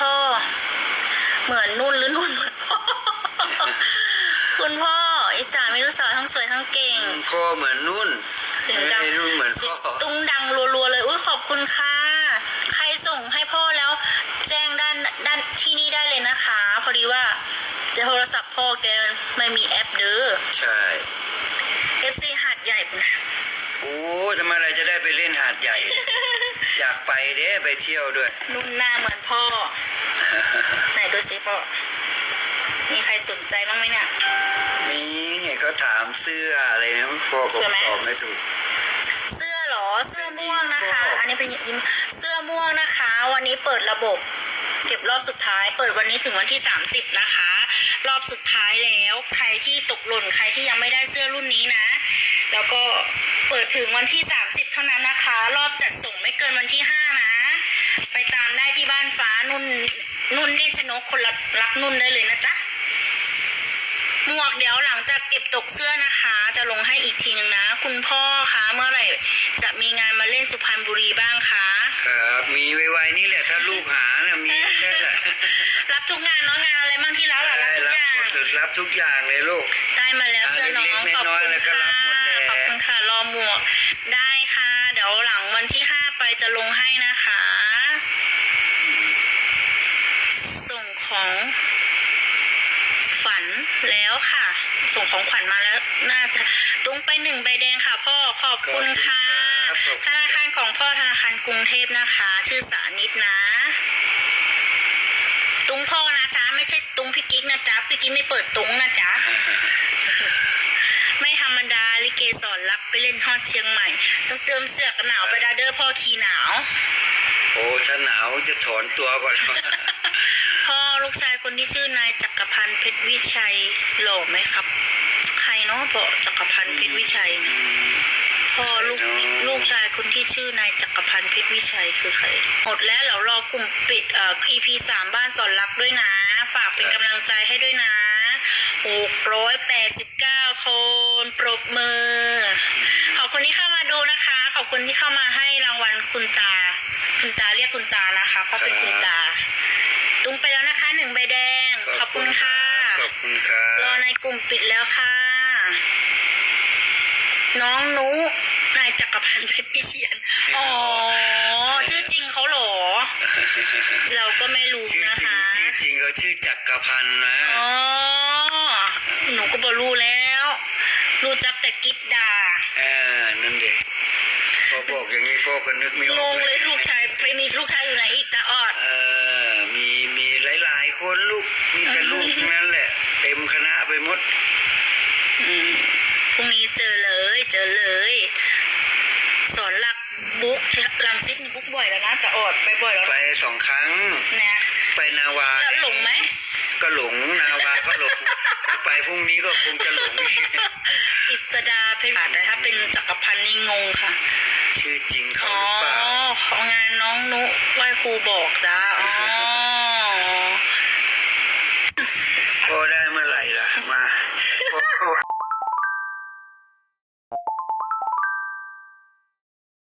พ่อ เหมือนนุ่นหรือนุ่นเหมือนพ่อคุณพ่ออิจฉาไม่รู้สาวทั้งสวยทั้งเก่งพ่อเหมือนนุ่นเสียงดังไม่ได้นุ่นเหมือนเสียพ่งอตุ้งดังรัวๆเลยอุ้ยขอบคุณค่ะใครส่งให้พ่อแล้ว แจ้งด้านด้านที่นี่ได้เลยนะคะ พอดีว่าจะโทรศัพท์พ่อแกไม่มีแอปเด้อใช่ FC หาดใหญ่นะโอ้ทำไมเราจะได้ไปเล่นหาดใหญ่ อยากไปเด้ไปเที่ยวด้วย นุ่นหน้าเหมือนพ่อ ไหนดูสิพ่อ มีใครสนใจบ้างไหมเนี่ย นี่เขาถามเสื้ออะไรนะพ่อก็ใช่ไหมตอบไม่ถูก เสื้อเหรอ เสื้อม่วงนะคะเป็นยีนส์อันนี้เป็นยีนส์เสื้อม่วงนะคะ วันนี้เปิดระบบ เก็บรอบสุดท้าย เปิดวันนี้ถึงวันที่ 30 นะคะ รอบสุดท้ายแล้ว ใครที่ตกหล่น ใครที่ยังไม่ได้เสื้อรุ่นนี้นะ แล้วก็เปิดถึงวันที่ 30 เท่านั้นนะคะ รอบจัดส่งไม่เกินวันที่ 5 นะ ไปตามได้ที่บ้านฟ้านุ่น นุ่นเนชนกคนรับรักนุ่นได้เลยนะจ๊ะหมวกเดี๋ยวหลังจากเก็บตกเสื้อนะคะ จะลงให้อีกทีหนึ่งนะ คุณพ่อคะเมื่อไหร่จะมีงานมาเล่นสุพรรณบุรีบ้างคะครับมีไวๆนี่แหละถ้าลูกหานะมีแค่แหละรับทุกงานเน้องงานอะไรบ้างที่รับอะรับทุกรัอบย่างหมดรับทุกอย่างเลยลูกได้มาแล้วเสื้อน้องเล็กๆขอบน้อยคุๆณแล้วก็ค่ะรับหมดแหละขอบคุณค่ะรอหมวกได้ค่ะ เดี๋ยวหลังวันที่ห้าไปจะลงให้นะคะ ส่งของฝันแล้วค่ะ ส่งของขวัญมาแล้วน่าจะตุ้งไปหนึ่งใบแดงค่ะ พ่อขอบคุณค่ะขอบคุณธครับนาคารของพ่อธนาคารกรุงเทพนะคะ ชื่อสานิตนะตุ้งพ่อนะจ๊ะไม่ใช่ตุ้งพี่กิ๊กนะจ๊ะพี่กิ๊กไม่เปิดตุ้งนะจ๊ะไม่ธรรมดาลิเกสอนรักไปเล่นฮอดเชียงใหม่ ต้องเติมเสื้อกันหนาวไปดาเดอร์พ่อขี่หนาว โอ้ถ้าหนาวจะถอนตัวก่อนพ่อลู กชายคนที่ชื่อนายจักรพันธ์เพชรวิชัยหล่อไหมครับ ใครเนาะบอกจักรพันธ์เพชรวิชัยนะพ่อลูกลูกชายคนที่ชื่อนายจักรพันธ์เพชรวิชัยคือใคร หมดแล้วเรารอกลุ่มปิดเอ่อ EP สามบ้านสอนรักด้วยนะ ฝากเป็นกำลังใจให้ด้วยนะหกร้อยแปดสิบเก้าคนปรบมือ ขอบคุณที่เข้ามาดูนะคะ ขอบคุณที่เข้ามาให้รางวัลคุณตา คุณตาเรียกคุณตานะคะเพราะเป็นคุณตา ตุ้งไปแล้วนะคะหนึ่งใบแดง ขอบคุณค่ะ ขอบคุณครัรอบในกลุ่มปิดแล้วค่ะ น้องนุนายจักรพันธ์เพชรพิเชียนอ๋อชื่อจริงเขาเหรอ เราก็ไม่รู้ชื่อนะจริงคะชื่อจริงเขาชื่อจักรพันธ์นะอ๋อหนูก็บอกรู้แล้ว รู้จักแต่กิดดาเออนั่นเด็กพอบอกอย่างนี้พ่อก็นึกไม่ออกงงเลยลูกชายไปมีลูกชายอยู่ไหนอีกตาออดเออมีมีหลายๆ คนลูกมีแต่ลูกทั้งนั้นแหละ เต็มคณะไปหมดอืมพรุ่งนี้เจอเลย เจอเลย สอนหลักบุ๊กลังซิกนี่บุ๊กบ่อยแล้วนะแต่ออดไปบ่อยแล้วไปนะสองครั้งเนี่ยไปนาวาแล้วหลงไหมก็หลงนาวาก็หลงไปพรุ่งนี้ก็คงจะหลงกิจดาเป็นแต่ถ้าเป็นจักรพันธ์นี่งงค่ะ ชื่อจริงเขาอ๋อหรือเปล่าของงานน้องนุไหว้ครูบอกจ้าอ๋อ Hola.